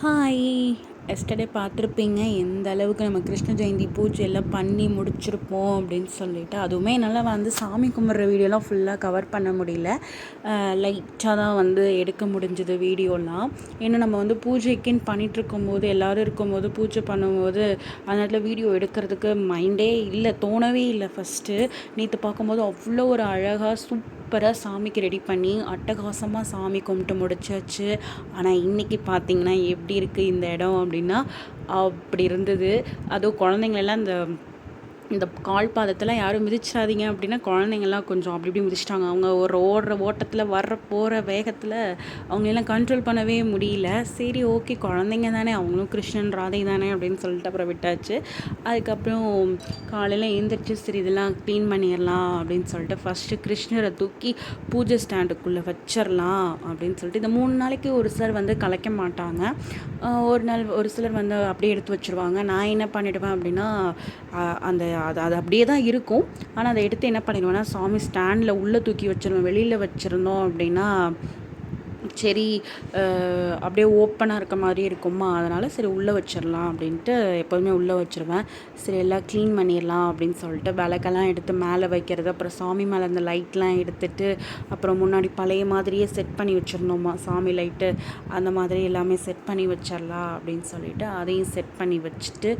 Hi. Yesterday பார்த்துருப்பீங்க எந்த அளவுக்கு நம்ம கிருஷ்ண ஜெயந்தி பூஜை எல்லாம் பண்ணி முடிச்சிருப்போம் அப்படின்னு சொல்லிட்டு அதுவுமே என்னால் வந்து சாமி கும்பிட்ற வீடியோலாம் ஃபுல்லாக கவர் பண்ண முடியல. லைட்டாக தான் வந்து எடுக்க முடிஞ்சது வீடியோலாம் ஏன்னா நம்ம வந்து பூஜைக்குன்னு பண்ணிகிட்டு இருக்கும்போது எல்லோரும் இருக்கும்போது பூஜை பண்ணும்போது அந்த நேரத்தில் வீடியோ எடுக்கிறதுக்கு மைண்டே இல்லை தோணவே இல்லை ஃபஸ்ட்டு நேற்று பார்க்கும்போது அவ்வளோ ஒரு அழகாக சூப்பராக சாமிக்கு ரெடி பண்ணி அட்டகாசமாக சாமி கும்பிட்டு முடிச்சாச்சு. ஆனால் இன்றைக்கி பார்த்திங்கன்னா எப்படி இருக்குது இந்த இடம் அப்படின்னு அப்படி இருந்தது. அதுவும் குழந்தைங்களெல்லாம் இந்த இந்த கால் பாதத்தெல்லாம் யாரும் மிதிச்சாதீங்க அப்படின்னா குழந்தைங்கள்லாம் கொஞ்சம் அப்படி இப்படி மிதிச்சிட்டாங்க. அவங்க ஒரு ஓடுற ஓட்டத்தில் வர்ற போகிற வேகத்தில் அவங்களெல்லாம் கண்ட்ரோல் பண்ணவே முடியல. சரி ஓகே குழந்தைங்க தானே அவங்களும் கிருஷ்ணன் ராதை தானே அப்படின்னு சொல்லிட்டு அப்புறம் விட்டாச்சு. அதுக்கப்புறம் காலையில் எழுந்திரிச்சு சரி இதெல்லாம் க்ளீன் பண்ணிடலாம் அப்படின்னு சொல்லிட்டு ஃபஸ்ட்டு கிருஷ்ணரை தூக்கி பூஜை ஸ்டாண்டுக்குள்ளே வச்சிடலாம் அப்படின்னு சொல்லிட்டு இந்த மூணு நாளைக்கு ஒரு சிலர் வந்து கலைக்க மாட்டாங்க. ஒரு நாள் ஒரு சிலர் வந்து அப்படியே எடுத்து வச்சுருவாங்க. நான் என்ன பண்ணிவிடுவேன் அப்படின்னா அந்த அது அது அப்படியே தான் இருக்கும். ஆனால் அதை எடுத்து என்ன பண்ணிடுவேன்னா சாமி ஸ்டாண்டில் உள்ளே தூக்கி வச்சிருவேன் வெளியில் வச்சுருந்தோம் அப்படின்னா சரி அப்படியே ஓப்பனாக இருக்க மாதிரி இருக்குமா? அதனால் சரி உள்ளே வச்சிடலாம் அப்படின்ட்டு எப்போதுமே உள்ளே வச்சுருவேன். சரி எல்லாம் க்ளீன் பண்ணிடலாம் அப்படின்னு சொல்லிட்டு விளக்கெல்லாம் எடுத்து மேலே வைக்கிறது அப்புறம் சாமி மேலே அந்த லைட்லாம் எடுத்துட்டு அப்புறம் முன்னாடி பழைய மாதிரியே செட் பண்ணி வச்சுருந்தோமா சாமி லைட்டு அந்த மாதிரி எல்லாமே செட் பண்ணி வச்சிடலாம் அப்படின்னு சொல்லிட்டு அதையும் செட் பண்ணி வச்சுட்டு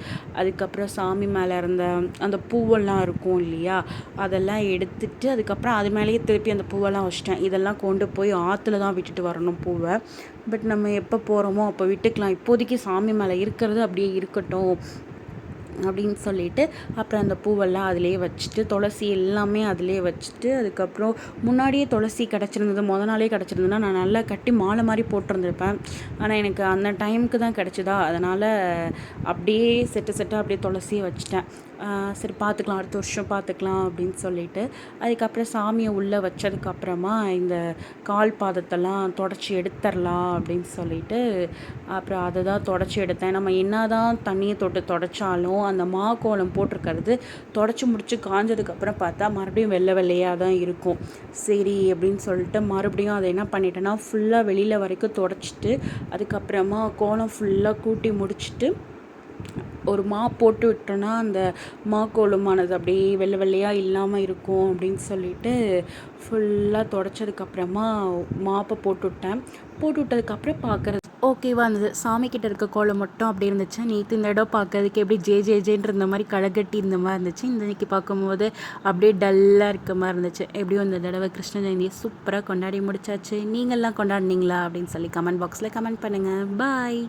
அதுக்கப்புறம் சாமி மேலே இருந்த அந்த பூவெல்லாம் இருக்கும் இல்லையா? அதெல்லாம் எடுத்துட்டு அதுக்கப்புறம் அது மேலேயே திருப்பி அந்த பூவெல்லாம் வச்சிட்டேன். இதெல்லாம் கொண்டு போய் ஆற்றுல தான் விட்டுட்டு வரணும். பூவை. பட் நம்ம எப்போ போகிறோமோ அப்போ விட்டுக்கலாம் இப்போதைக்கு சாமி மேலே இருக்கிறது அப்படியே இருக்கட்டும். அப்படின்னு சொல்லிட்டு அப்புறம் அந்த பூவெல்லாம் அதிலே வச்சுட்டு துளசி எல்லாமே அதிலே வச்சுட்டு அதுக்கப்புறம் முன்னாடியே துளசி கிடச்சிருந்தது முத நாளே கிடச்சிருந்ததுன்னா நான் நல்லா கட்டி மாலை மாதிரி போட்டிருந்துருப்பேன். ஆனால் எனக்கு அந்த டைமுக்கு தான் கிடச்சிதா. அதனால் அப்படியே செட்டு செட்டாக அப்படியே துளசியை வச்சுட்டேன். சரி பார்த்துக்கலாம் அடுத்த வருஷம் பார்த்துக்கலாம் அப்படின்னு சொல்லிட்டு அதுக்கப்புறம் சாமியை உள்ளே வச்சதுக்கப்புறமா இந்த கால் பாதத்தெல்லாம் தொடச்சி எடுத்துடலாம் அப்படின்னு சொல்லிட்டு அப்புறம் அதை தான் தொடச்சி எடுத்தேன். நம்ம என்ன தான் தண்ணியை தொட்டு தொடச்சாலும் அந்த மா கோலம் போட்டிருக்கிறது. தொடச்சி முடிச்சு காஞ்சதுக்கப்புறம் பார்த்தா மறுபடியும் வெள்ளை வெள்ளையாக தான் இருக்கும். சரி அப்படின்னு சொல்லிட்டு மறுபடியும் அதை என்ன பண்ணிட்டேன்னா ஃபுல்லாக வெளியில் வரைக்கும் தொடச்சிட்டு அதுக்கப்புறமா கோலம் ஃபுல்லாக கூட்டி முடிச்சுட்டு ஒரு மா போட்டு விட்டோன்னா அந்த மா கோலமானது அப்படியே வெள்ளை வெள்ளையாக இல்லாமல் இருக்கும் அப்படின்னு சொல்லிட்டு ஃபுல்லாக தொடச்சதுக்கப்புறமா மாப்பை போட்டு விட்டேன். போட்டு விட்டதுக்கப்புறம் பார்க்குறது ஓகேவா இருந்தது சாமிக்கிட்ட இருக்க கோலம் மட்டும் அப்படி இருந்துச்சு. நேற்று இந்த இடம் பார்க்கறதுக்கு எப்படி ஜே ஜே ஜேன்ற இந்த மாதிரி களைகட்டி இந்த மாதிரி இருந்துச்சு. இந்த இன்னைக்கு பார்க்கும்போது அப்படியே டல்லாக இருக்க மாதிரி இருந்துச்சு. எப்படியும் இந்த தடவை கிருஷ்ண ஜெயந்தியை சூப்பராக கொண்டாடி முடிச்சாச்சு. நீங்கள்லாம் கொண்டாடினீங்களா அப்படின்னு சொல்லி கமெண்ட் பாக்ஸில் கமெண்ட் பண்ணுங்கள் பாய்